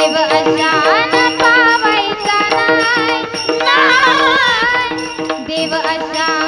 जीव देव अशा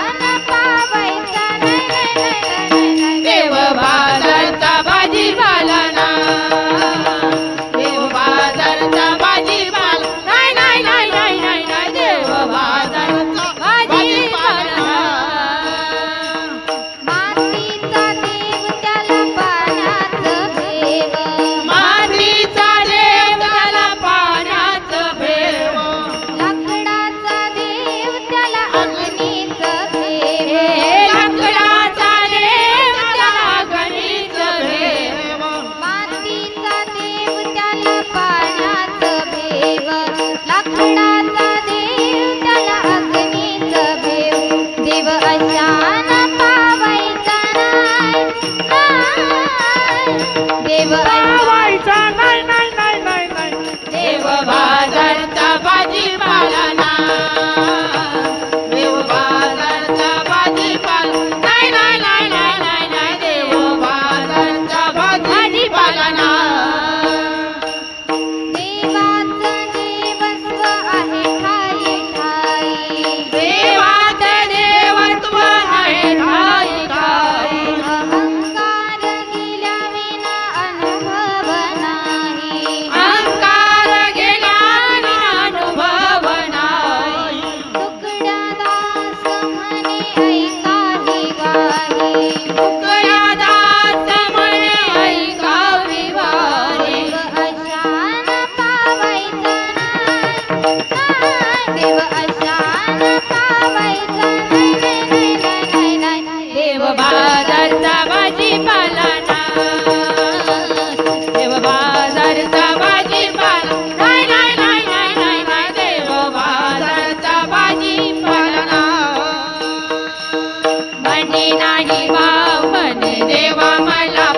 देव अशान पावायचा देव बाजारचा भाजीपाला. देव बाजारचा भाजीपाला नाही नाही नाही नाही नाही नाही. देव बाजारचा भाजीपाला म्हणे नाही भाव म्हणे देवा मला.